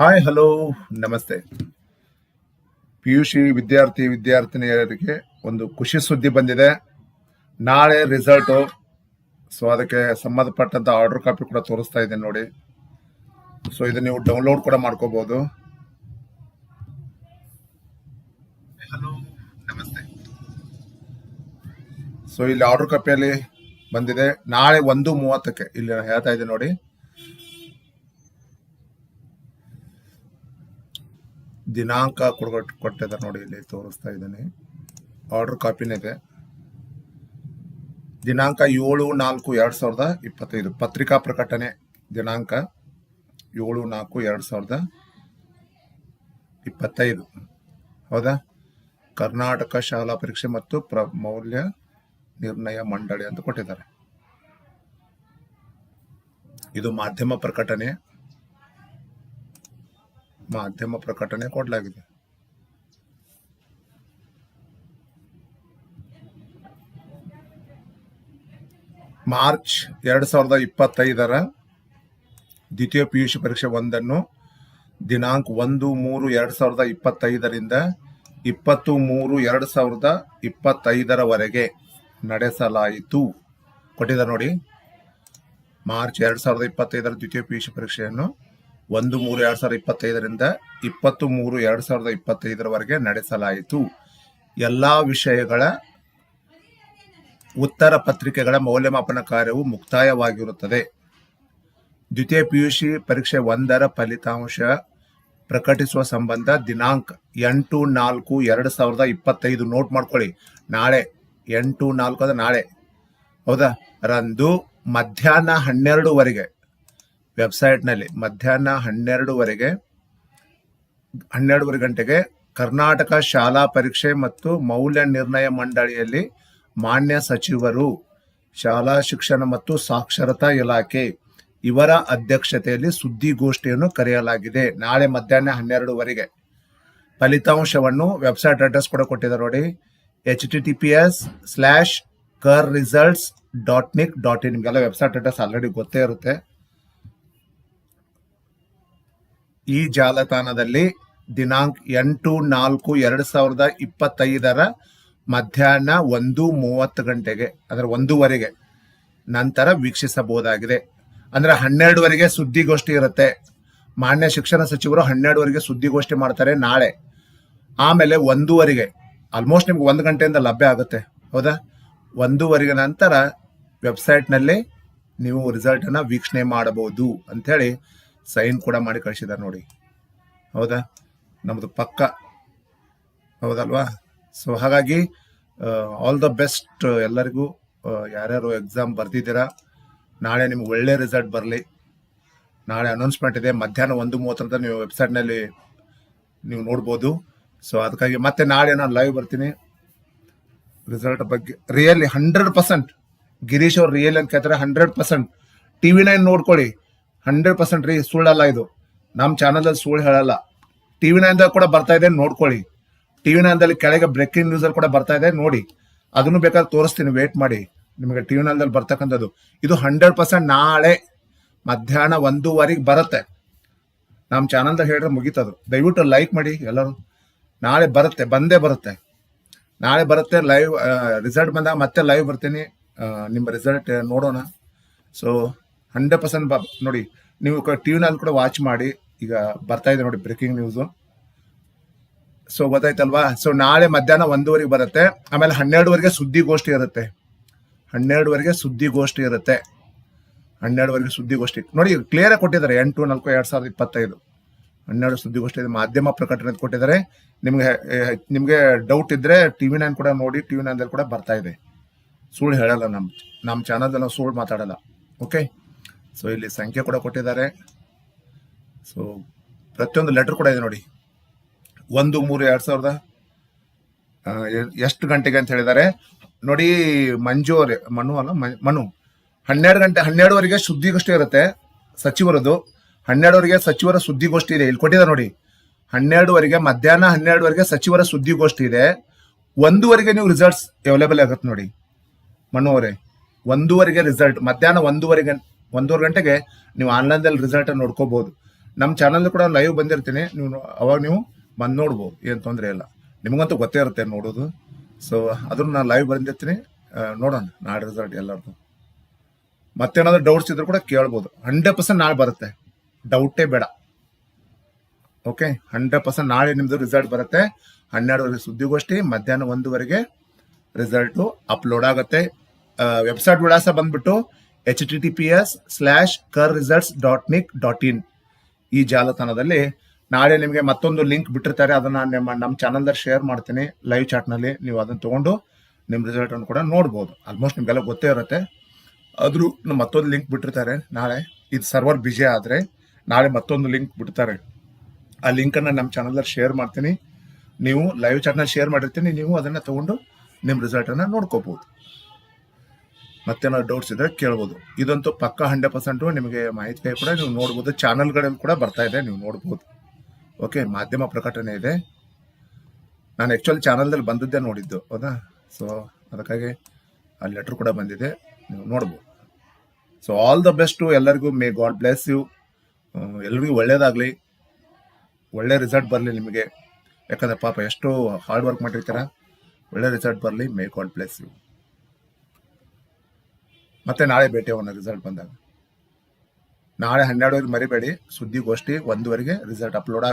Hi hello ನಮಸ್ತೆ. P U C ವಿದ್ಯಾರ್ಥಿ ವಿದ್ಯಾರ್ಥಿನಿಯರಿಗೆ ಒಂದು ಖುಷಿ ಸುದ್ದಿ ಬಂದಿದೆ. ನಾಳೆ ರಿಸಲ್ಟು ಸೊ ಅದಕ್ಕೆ ಸಂಬಂಧಪಟ್ಟಂಥ ಆರ್ಡರ್ ಕಾಪಿ ಕೂಡ ತೋರಿಸ್ತಾ ಇದ್ದೀನಿ ನೋಡಿ. ಸೊ ಇದು ನೀವು ಡೌನ್ಲೋಡ್ ಕೂಡ ಮಾಡ್ಕೋಬಹುದು ಹಲೋ ನಮಸ್ತೆ. ಸೊ ಇಲ್ಲಿ ಆರ್ಡರ್ ಕಾಪಿಯಲ್ಲಿ ಬಂದಿದೆ. ನಾಳೆ ಒಂದು ಮೂವತ್ತಕ್ಕೆ ಇಲ್ಲಿ ಹೇಳ್ತಾ ಇದ್ದೀನಿ ನೋಡಿ. ದಿನಾಂಕ ಕೊಡ್ಕೊಟ್ ಕೊಟ್ಟಿದ್ದಾರೆ ನೋಡಿ ಇಲ್ಲಿ ತೋರಿಸ್ತಾ ಇದ್ದೀನಿ. ಆರ್ಡರ್ ಕಾಪಿನೇ ಇದೆ ದಿನಾಂಕ ಏಳು ನಾಲ್ಕು ಎರಡು ಸಾವಿರದ ಇಪ್ಪತ್ತೈದು. ಪತ್ರಿಕಾ ಪ್ರಕಟಣೆ ದಿನಾಂಕ ಏಳು ನಾಲ್ಕು ಎರಡು ಸಾವಿರದ ಇಪ್ಪತ್ತೈದು. ಹೌದಾ? ಕರ್ನಾಟಕ ಶಾಲಾ ಪರೀಕ್ಷೆ ಮತ್ತು ಪ್ರ, ಮೌಲ್ಯ ನಿರ್ಣಯ ಮಂಡಳಿ ಅಂತ ಕೊಟ್ಟಿದ್ದಾರೆ. ಇದು ಮಾಧ್ಯಮ ಪ್ರಕಟಣೆ. ಮಾಧ್ಯಮ ಪ್ರಕಟಣೆ ಕೊಡಲಾಗಿದೆ. ಮಾರ್ಚ್ ಎರಡ್ ಸಾವಿರದ ಇಪ್ಪತ್ತೈದರ ದ್ವಿತೀಯ ಪಿಯುಸಿ ಪರೀಕ್ಷೆ ಒಂದನ್ನು ದಿನಾಂಕ ಒಂದು ಮೂರು ಎರಡ್ ಸಾವಿರದ ಇಪ್ಪತ್ತೈದರಿಂದ ಇಪ್ಪತ್ತು ಮೂರು ಎರಡ್ ಸಾವಿರದ ಇಪ್ಪತ್ತೈದರವರೆಗೆ ನಡೆಸಲಾಯಿತು. ಕೊಟ್ಟಿದ್ದಾರೆ ನೋಡಿ, ಮಾರ್ಚ್ ಎರಡ್ ಸಾವಿರದ ಇಪ್ಪತ್ತೈದರ ದ್ವಿತೀಯ ಪಿಯುಸಿ ಪರೀಕ್ಷೆಯನ್ನು ಒಂದು ಮೂರು ಎರಡ್ ಸಾವಿರದ ಇಪ್ಪತ್ತೈದರಿಂದ ಇಪ್ಪತ್ತು ಮೂರು ಎರಡ್ ಸಾವಿರದ ಇಪ್ಪತ್ತೈದರವರೆಗೆ ನಡೆಸಲಾಯಿತು. ಎಲ್ಲಾ ವಿಷಯಗಳ ಉತ್ತರ ಪತ್ರಿಕೆಗಳ ಮೌಲ್ಯಮಾಪನ ಕಾರ್ಯವು ಮುಕ್ತಾಯವಾಗಿರುತ್ತದೆ. ದ್ವಿತೀಯ ಪಿಯುಸಿ ಪರೀಕ್ಷೆ ಒಂದರ ಫಲಿತಾಂಶ ಪ್ರಕಟಿಸುವ ಸಂಬಂಧ ದಿನಾಂಕ ಎಂಟು ನಾಲ್ಕು ಎರಡು ಸಾವಿರದ ಇಪ್ಪತ್ತೈದು ನೋಟ್ ಮಾಡ್ಕೊಳ್ಳಿ. ನಾಳೆ ಎಂಟು ನಾಲ್ಕು ಅದ ನಾಳೆ. ಹೌದಾ? ರಂದು ಮಧ್ಯಾಹ್ನ ಹನ್ನೆರಡುವರೆಗೆ ವೆಬ್ಸೈಟ್ನಲ್ಲಿ ಮಧ್ಯಾಹ್ನ ಹನ್ನೆರಡುವರೆಗೆ, ಹನ್ನೆರಡುವರೆ ಗಂಟೆಗೆ ಕರ್ನಾಟಕ ಶಾಲಾ ಪರೀಕ್ಷೆ ಮತ್ತು ಮೌಲ್ಯ ನಿರ್ಣಯ ಮಂಡಳಿಯಲ್ಲಿ ಮಾನ್ಯ ಸಚಿವರು, ಶಾಲಾ ಶಿಕ್ಷಣ ಮತ್ತು ಸಾಕ್ಷರತಾ ಇಲಾಖೆ ಇವರ ಅಧ್ಯಕ್ಷತೆಯಲ್ಲಿ ಸುದ್ದಿಗೋಷ್ಠಿಯನ್ನು ಕರೆಯಲಾಗಿದೆ. ನಾಳೆ ಮಧ್ಯಾಹ್ನ ಹನ್ನೆರಡುವರೆಗೆ. ಫಲಿತಾಂಶವನ್ನು ವೆಬ್ಸೈಟ್ ಅಡ್ರೆಸ್ ಕೂಡ ಕೊಟ್ಟಿದ್ದಾರೆ ನೋಡಿ. H T T P S slash kar results dot nic dot in. ನಿಮಗೆಲ್ಲ ವೆಬ್ಸೈಟ್ ಅಡ್ರೆಸ್ ಆಲ್ರೆಡಿ ಗೊತ್ತೇ ಇರುತ್ತೆ. ಈ ಜಾಲತಾಣದಲ್ಲಿ ದಿನಾಂಕ ಎಂಟು ನಾಲ್ಕು ಎರಡು ಸಾವಿರದ ಇಪ್ಪತ್ತೈದರ ಮಧ್ಯಾಹ್ನ ಒಂದು ಮೂವತ್ತು ಗಂಟೆಗೆ, ಅದರ ಒಂದೂವರೆಗೆ ನಂತರ ವೀಕ್ಷಿಸಬಹುದಾಗಿದೆ. ಅಂದ್ರೆ ಹನ್ನೆರಡುವರೆಗೆ ಸುದ್ದಿಗೋಷ್ಠಿ ಇರುತ್ತೆ. ಮಾನ್ಯ ಶಿಕ್ಷಣ ಸಚಿವರು ಹನ್ನೆರಡುವರೆಗೆ ಸುದ್ದಿಗೋಷ್ಠಿ ಮಾಡ್ತಾರೆ ನಾಳೆ. ಆಮೇಲೆ ಒಂದೂವರೆಗೆ ಆಲ್ಮೋಸ್ಟ್ ನಿಮ್ಗೆ ಒಂದು ಗಂಟೆಯಿಂದ ಲಭ್ಯ ಆಗುತ್ತೆ. ಹೌದಾ? ಒಂದೂವರೆಗೆ ನಂತರ ವೆಬ್ಸೈಟ್ನಲ್ಲಿ ನೀವು ರಿಸಲ್ಟ್ ಅನ್ನ ವೀಕ್ಷಣೆ ಮಾಡಬಹುದು ಅಂಥೇಳಿ ಸೈನ್ ಕೂಡ ಮಾಡಿ ಕಳಿಸಿದ್ದಾರೆ ನೋಡಿ. ಹೌದಾ? ನಮ್ಮದು ಪಕ್ಕ. ಹೌದಲ್ವಾ? ಸೊ ಹಾಗಾಗಿ ಆಲ್ ದ ಬೆಸ್ಟ್ ಎಲ್ಲರಿಗೂ ಯಾರ್ಯಾರು ಎಕ್ಸಾಮ್ ಬರ್ತಿದ್ದೀರಾ ನಾಳೆ ನಿಮ್ಗೆ ಒಳ್ಳೆ ರಿಸಲ್ಟ್ ಬರಲಿ. ನಾಳೆ ಅನೌನ್ಸ್ಮೆಂಟ್ ಇದೆ. ಮಧ್ಯಾಹ್ನ ಒಂದು ಮೂವತ್ತರಂತ ನೀವು ವೆಬ್ಸೈಟ್ನಲ್ಲಿ ನೀವು ನೋಡ್ಬೋದು. ಸೊ ಅದಕ್ಕಾಗಿ ಮತ್ತೆ ನಾಳೆ ನಾನು ಲೈವ್ ಬರ್ತೀನಿ. ರಿಸಲ್ಟ್ ಬಗ್ಗೆ ರಿಯಲಿ ಹಂಡ್ರೆಡ್ ಪರ್ಸೆಂಟ್ ಗಿರೀಶ್ ಅವ್ರು ರಿಯಲ್ ಅಂತ ಕೇಳ್ತಾರೆ ಹಂಡ್ರೆಡ್ ಪರ್ಸೆಂಟ್ ಟಿವಿ ನೈನ್ ನೋಡ್ಕೊಳ್ಳಿ. ಹಂಡ್ರೆಡ್ ಪರ್ಸೆಂಟ್ ರೀ ಸುಳ್ಳಲ್ಲ ಇದು. ನಮ್ಮ ಚಾನಲಲ್ಲಿ ಸುಳ್ಳು ಹೇಳಲ್ಲ. ಟಿವಿ ನೈನ್ದಲ್ಲಿ ಕೂಡ ಬರ್ತಾ ಇದೆ, ನೋಡ್ಕೊಳ್ಳಿ. ಟಿವಿ ನೈನ್ದಲ್ಲಿ ಕೆಳಗೆ ಬ್ರೇಕಿಂಗ್ ನ್ಯೂಸ್ ಅಲ್ಲಿ ಕೂಡ ಬರ್ತಾ ಇದೆ, ನೋಡಿ. ಅದನ್ನು ಬೇಕಾದ್ರೆ ತೋರಿಸ್ತೀನಿ ವೇಟ್ ಮಾಡಿ. ನಿಮಗೆ ಟಿವಿ ನೈನ್ದಲ್ಲಿ ಬರ್ತಕ್ಕಂಥದ್ದು. ಇದು ಹಂಡ್ರೆಡ್ ಪರ್ಸೆಂಟ್ ನಾಳೆ ಮಧ್ಯಾಹ್ನ ಒಂದೂವರೆಗೆ ಬರುತ್ತೆ. ನಮ್ಮ ಚಾನಲ್ದಾಗ ಹೇಳಿದ್ರೆ ಮುಗೀತದು. ದಯವಿಟ್ಟು ಲೈಕ್ ಮಾಡಿ ಎಲ್ಲರೂ. ನಾಳೆ ಬರುತ್ತೆ, ಬಂದೇ ಬರುತ್ತೆ. ನಾಳೆ ಬರುತ್ತೆ ಲೈವ್ ರಿಸಲ್ಟ್ ಬಂದಾಗ ಮತ್ತೆ ಲೈವ್ ಬರ್ತೀನಿ. ನಿಮ್ಮ ರಿಸಲ್ಟ್ ನೋಡೋಣ. ಸೊ ಹಂಡ್ರೆಡ್ ಪರ್ಸೆಂಟ್ ನೋಡಿ, ನೀವು ಟಿ ವಿನಲ್ಲಿ ಕೂಡ ವಾಚ್ ಮಾಡಿ, ಈಗ ಬರ್ತಾ ಇದೆ ನೋಡಿ ಬ್ರೇಕಿಂಗ್ ನ್ಯೂಸು ಸೊ ಗೊತ್ತಾಯ್ತಲ್ವಾ? ಸೊ ನಾಳೆ ಮಧ್ಯಾಹ್ನ ಒಂದೂವರೆಗೆ ಬರುತ್ತೆ. ಆಮೇಲೆ ಹನ್ನೆರಡುವರೆಗೆ ಸುದ್ದಿಗೋಷ್ಠಿ ಇರುತ್ತೆ. ಹನ್ನೆರಡುವರೆಗೆ ಸುದ್ದಿಗೋಷ್ಠಿ ಇರುತ್ತೆ. ಹನ್ನೆರಡುವರೆಗೆ ಸುದ್ದಿಗೋಷ್ಠಿ. ನೋಡಿ ಕ್ಲಿಯರ್ ಕೊಟ್ಟಿದ್ದಾರೆ. ಎಂಟು, ನಾಲ್ಕು, ಎರಡ್ ಸಾವಿರದ ಇಪ್ಪತ್ತೈದು. ಹನ್ನೆರಡು ಸುದ್ದಿಗೋಷ್ಠಿ ಮಾಧ್ಯಮ ಪ್ರಕಟಣೆ ಕೊಟ್ಟಿದ್ದಾರೆ. ನಿಮ್ಗೆ ನಿಮಗೆ ಡೌಟ್ ಇದ್ರೆ ಟಿವಿ ನೈನ್ ಕೂಡ ನೋಡಿ ಟಿವಿ ನೈನ್ದಲ್ಲಿ ಕೂಡ ಬರ್ತಾ ಇದೆ. ಸುಳ್ಳು ಹೇಳಲ್ಲ ನಮ್ಮ ನಮ್ಮ ಚಾನಲ್ದಲ್ಲಿ ನಾವು ಸುಳ್ಳು ಮಾತಾಡಲ್ಲ. ಓಕೆ ಸೊ ಇಲ್ಲಿ ಸಂಖ್ಯೆ ಕೂಡ ಕೊಟ್ಟಿದ್ದಾರೆ. ಸೊ ಪ್ರತಿಯೊಂದು ಲೆಟರ್ ಕೂಡ ಇದೆ ನೋಡಿ. ಒಂದು, ಮೂರು, ಎರಡು ಸಾವಿರದ ಎಷ್ಟು ಗಂಟೆಗೆ ಅಂತ ಹೇಳಿದ್ದಾರೆ. ನೋಡಿ, ಮಂಜು ಅವರೇ, ಮನು ಅಲ್ಲ ಮನು. ಹನ್ನೆರಡು ಗಂಟೆ, ಹನ್ನೆರಡುವರೆಗೆ ಸುದ್ದಿಗೋಷ್ಠಿ ಇರುತ್ತೆ ಸಚಿವರದು ಹನ್ನೆರಡುವರೆಗೆ ಸಚಿವರ ಸುದ್ದಿಗೋಷ್ಠಿ ಇದೆ. ಇಲ್ಲಿ ಕೊಟ್ಟಿದ್ದಾರೆ ನೋಡಿ. ಹನ್ನೆರಡುವರೆಗೆ, ಮಧ್ಯಾಹ್ನ ಹನ್ನೆರಡುವರೆಗೆ ಸಚಿವರ ಸುದ್ದಿಗೋಷ್ಠಿ ಇದೆ. ಒಂದೂವರೆಗೆ ನೀವು ರಿಸಲ್ಟ್ಸ್ ಅವೈಲೇಬಲ್ ಆಗುತ್ತೆ ನೋಡಿ. ಮನು ಅವರೇ, ಒಂದೂವರೆಗೆ ರಿಸಲ್ಟ್ ಮಧ್ಯಾಹ್ನ ಒಂದೂವರೆಗೆ ಒಂದೂವರೆ ಗಂಟೆಗೆ ನೀವು ಆನ್ಲೈನ್ದಲ್ಲಿ ರಿಸಲ್ಟ್ ನೋಡ್ಕೋಬೋದು. ನಮ್ಮ ಚಾನಲ್ ಕೂಡ ಲೈವ್ ಬಂದಿರ್ತೀನಿ. ನೀವು ಅವಾಗ ನೀವು ಬಂದು ನೋಡ್ಬೋದು. ಏನು ತೊಂದರೆ ಇಲ್ಲ. ನಿಮಗಂತೂ ಗೊತ್ತೇ ಇರುತ್ತೆ ನೋಡೋದು. ಸೊ ಅದನ್ನು ನಾನು ಲೈವ್ ಬಂದಿರ್ತೀನಿ. ನೋಡೋಣ ನಾಳೆ ರಿಸಲ್ಟ್ ಎಲ್ಲರದು. ಮತ್ತೇನಾದ್ರು ಡೌಟ್ಸ್ ಇದ್ರು ಕೂಡ ಕೇಳ್ಬೋದು. ಹಂಡ್ರೆಡ್ ಪರ್ಸೆಂಟ್ ನಾಳೆ ಬರುತ್ತೆ. ಡೌಟೇ ಬೇಡ. ಓಕೆ ಹಂಡ್ರೆಡ್ ಪರ್ಸೆಂಟ್ ನಾಳೆ ನಿಮ್ದು ರಿಸಲ್ಟ್ ಬರುತ್ತೆ. ಹನ್ನೆರಡುವರೆಗೆ ಸುದ್ದಿಗೋಷ್ಠಿ, ಮಧ್ಯಾಹ್ನ ಒಂದುವರೆಗೆ ರಿಸಲ್ಟು ಅಪ್ಲೋಡ್ ಆಗುತ್ತೆ. ವೆಬ್ಸೈಟ್ ವಿಳಾಸ ಬಂದ್ಬಿಟ್ಟು H T T P S slash kar results dot dot in ಈ ಜಾಲತಾಣದಲ್ಲಿ ನಾಳೆ ನಿಮಗೆ ಮತ್ತೊಂದು ಲಿಂಕ್ ಬಿಟ್ಟಿರ್ತಾರೆ. ಅದನ್ನ ನಿಮ್ಮ, ನಮ್ಮ ಚಾನಲ್ದಲ್ಲಿ ಶೇರ್ ಮಾಡ್ತೀನಿ. ಲೈವ್ ಚಾಟ್ನಲ್ಲಿ ನೀವು ಅದನ್ನ ತೊಗೊಂಡು ನಿಮ್ಮ ರಿಸಲ್ಟನ್ನು ಕೂಡ ನೋಡ್ಬೋದು. ಆಲ್ಮೋಸ್ಟ್ ನಿಮಗೆಲ್ಲ ಗೊತ್ತೇ ಇರುತ್ತೆ. ಆದರೂ ನಮ್ಮ ಮತ್ತೊಂದು ಲಿಂಕ್ ಬಿಟ್ಟಿರ್ತಾರೆ ನಾಳೆ. ಇದು ಸರ್ವರ್ ಬಿಜಿ ಆದ್ರೆ ನಾಳೆ ಮತ್ತೊಂದು ಲಿಂಕ್ ಬಿಡ್ತಾರೆ. ಆ ಲಿಂಕ್ ಅನ್ನ ನಮ್ಮ ಚಾನಲ್ದಲ್ಲಿ ಶೇರ್ ಮಾಡ್ತೀನಿ. ನೀವು ಲೈವ್ ಚಾಟ್ನಲ್ಲಿ ಶೇರ್ ಮಾಡಿರ್ತೀನಿ. ನೀವು ಅದನ್ನ ತೊಗೊಂಡು ನಿಮ್ಮ ರಿಸಲ್ಟನ್ನು ನೋಡ್ಕೋಬೋದು. ಮತ್ತೇನಾದ್ರು ಡೌಟ್ಸ್ ಇದ್ರೆ ಕೇಳ್ಬೋದು. ಇದಂತೂ ಪಕ್ಕ ಹಂಡ್ರೆಡ್ ಪರ್ಸೆಂಟು ನಿಮಗೆ ಮಾಹಿತಿ ಕೂಡ ನೀವು ನೋಡ್ಬೋದು. ಚಾನಲ್ಗಳಲ್ಲಿ ಕೂಡ ಬರ್ತಾ ಇದೆ. ನೀವು ನೋಡ್ಬೋದು. ಓಕೆ ಮಾಧ್ಯಮ ಪ್ರಕಟಣೆ ಇದೆ. ನಾನು ಆ್ಯಕ್ಚುಲಿ ಚಾನಲ್ದಲ್ಲಿ ಬಂದದ್ದೇ ನೋಡಿದ್ದು. ಹೌದಾ? ಸೊ ಅದಕ್ಕಾಗಿ ಆ ಲೆಟ್ರ್ ಕೂಡ ಬಂದಿದೆ. ನೀವು ನೋಡ್ಬೋದು. ಸೊ ಆಲ್ ದ ಬೆಸ್ಟು ಎಲ್ಲರಿಗೂ. ಮೇ ಗಾಡ್ ಬ್ಲೆಸ್ ಯು ಎಲ್ರಿಗೂ ಒಳ್ಳೇದಾಗಲಿ. ಒಳ್ಳೆ ರಿಸಲ್ಟ್ ಬರಲಿ ನಿಮಗೆ. ಯಾಕಂದ್ರೆ ಪಾಪ ಎಷ್ಟು ಹಾರ್ಡ್ ವರ್ಕ್ ಮಾಡಿರ್ತೀರ. ಒಳ್ಳೆ ರಿಸಲ್ಟ್ ಬರಲಿ. ಮೇ ಗಾಡ್ ಬ್ಲೆಸ್ ಯು ಮತ್ತೆ ನಾಳೆ ಭೇಟಿ ಅವನ ರಿಸಲ್ಟ್ ಬಂದಾಗ. ನಾಳೆ ಹನ್ನೆರಡುವರೆಗೆ ಮರಿಬೇಡಿ. ಸುದ್ದಿಗೋಷ್ಠಿ ಒಂದುವರೆಗೆ ರಿಸಲ್ಟ್ ಅಪ್ಲೋಡ್